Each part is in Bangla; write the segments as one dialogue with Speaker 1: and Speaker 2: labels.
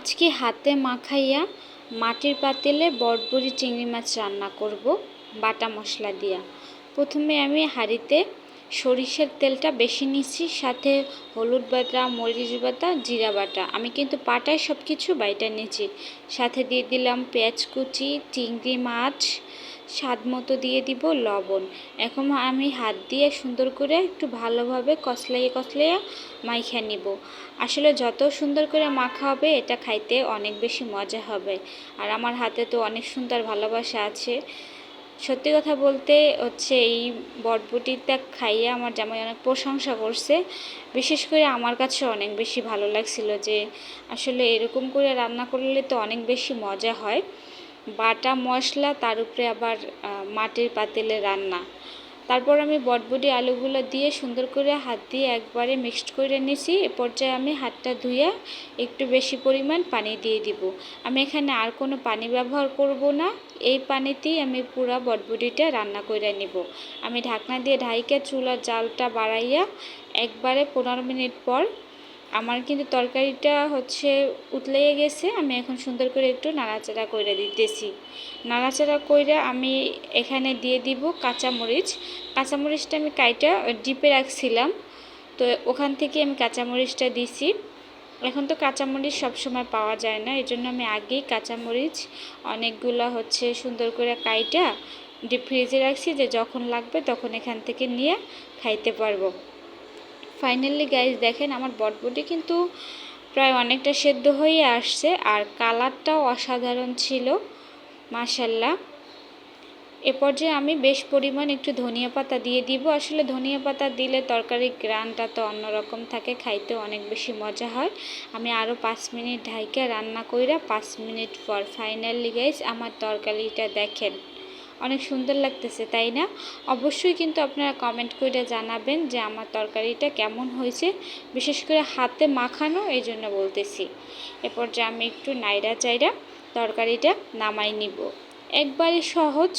Speaker 1: আজকে হাতে মাখাইয়া মাটির পাতিলে বটবড়ি চিংড়ি মাছ রান্না করব, বাটা মশলা দিয়া। প্রথমে আমি হাঁড়িতে সরিষার তেলটা বেশি নিচ্ছি, সাথে হলুদ বাটা, মরিচ বাটা, জিরা বাটা। আমি কিন্তু পাটায় সব কিছু বাইটা নিয়েছি। সাথে দিয়ে দিলাম পেঁয়াজ কুচি, চিংড়ি মাছ স্বাদ মতো দিয়ে দিব লবণ। এখন আমি হাত দিয়ে সুন্দর করে একটু ভালোভাবে কষলাইয়ে কষলাইয়ে মাইখা নিব। আসলে যত সুন্দর করে মাখা হবে, এটা খাইতে অনেক বেশি মজা হবে। আর আমার হাতে তো অনেক সুন্দর ভালোবাসা আছে। সত্যি কথা বলতে হচ্ছে, এই বটবটিটা খাইয়ে আমার জামাই অনেক প্রশংসা করছে। বিশেষ করে আমার কাছে অনেক বেশি ভালো লাগছিল যে, আসলে এরকম করে রান্না করলে তো অনেক বেশি মজা হয়। বাটা মশলা, তার উপরে আবার মাটির পাতিলে রান্না। তারপর আমি বটবটি আলুগুলো দিয়ে সুন্দর করে হাত দিয়ে একবারে মিক্সড করে নিছি। এ পর্যায়ে আমি হাতটা ধুয়ে একটু বেশি পরিমাণ পানি দিয়ে দিব। আমি এখানে আর কোনো পানি ব্যবহার করব না। এই পানিতেই আমি পুরো বটবটিটা রান্না করে নিব। আমি ঢাকনা দিয়ে ঢাইকে চুলার জালটা বাড়াইয়া একবারে পনেরো মিনিট পর আমার কিন্তু তরকারিটা হচ্ছে উতলেয়ে গেছে, আমি এখন সুন্দর করে একটু নাড়াচাড়া করে দিতেছি। নাড়াচাড়া করে আমি এখানে দিয়ে দিব কাঁচামরিচ। কাঁচামরিচটা আমি কাইটা ডিপে রাখছিলাম, তো ওখান থেকে আমি কাঁচামরিচটা দিছি। এখন তো কাঁচামরিচ সবসময় পাওয়া যায় না এই জন্য আমি আগেই কাঁচামরিচ অনেকগুলো হচ্ছে সুন্দর করে কাইটা ডিপ ফ্রিজে রাখছি যে যখন লাগবে তখন এখান থেকে নিয়ে খাইতে পারব। ফাইনালি গাইজ দেখেন আমার বটবটি কিন্তু প্রায় অনেকটা সেদ্ধ হয়ে আসছে আর কালারটাও অসাধারণ ছিল মাসাল্লাহ এ পর্যায়ে আমি বেশ পরিমাণ একটু ধনিয়া পাতা দিয়ে দিব। আসলে ধনিয়া পাতা দিলে তরকারির গ্রানটা তো অন্যরকম থাকে খাইতে অনেক বেশি মজা হয়। আমি আরও পাঁচ মিনিট ঢাইকে রান্না কইরা পাঁচ মিনিট পর ফাইনালি গাইজ আমার তরকারিটা দেখেন। অনেক সুন্দর লাগতেছে, তাই না? অবশ্যই কিন্তু আপনারা কমেন্ট করে জানাবেন যে আমার তরকারিটা কেমন হয়েছে, বিশেষ করে হাতে মাখানো, এই জন্য বলতেছি। এরপর যে আমি একটু নাইরা চাইরা তরকারিটা নামাই নিব। একবারে সহজ,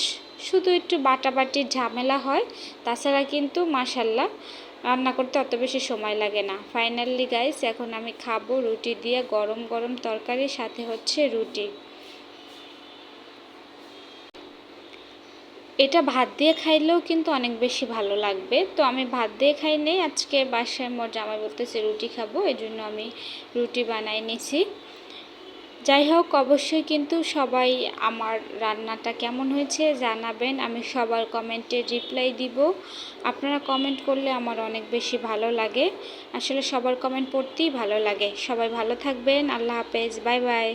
Speaker 1: শুধু একটু বাটাবাটির ঝামেলা হয়, তাছাড়া কিন্তু মাসাল্লাহ রান্না করতে অত বেশি সময় লাগে না। ফাইনালি গাইস এখন আমি খাব রুটি দিয়ে গরম গরম তরকারির সাথে হচ্ছে রুটি। এটা ভাত দিয়ে খাইলেও কিন্তু অনেক বেশি ভালো লাগবে। তো আমি ভাত দিয়ে খাই নেই, আজকে বাসায় মোর জামাই বলতেছে রুটি খাব এই জন্য আমি রুটি বানাই নিছি। যাই হোক, অবশ্যই কিন্তু সবাই আমার রান্নাটা কেমন হয়েছে জানাবেন, আমি সবার কমেন্টে রিপ্লাই দিব। আপনারা কমেন্ট করলে আমার অনেক বেশি ভালো লাগে। আসলে সবার কমেন্ট পড়তেই ভালো লাগে। সবাই ভালো থাকবেন, আল্লাহ হাফেজ, বাই বাই।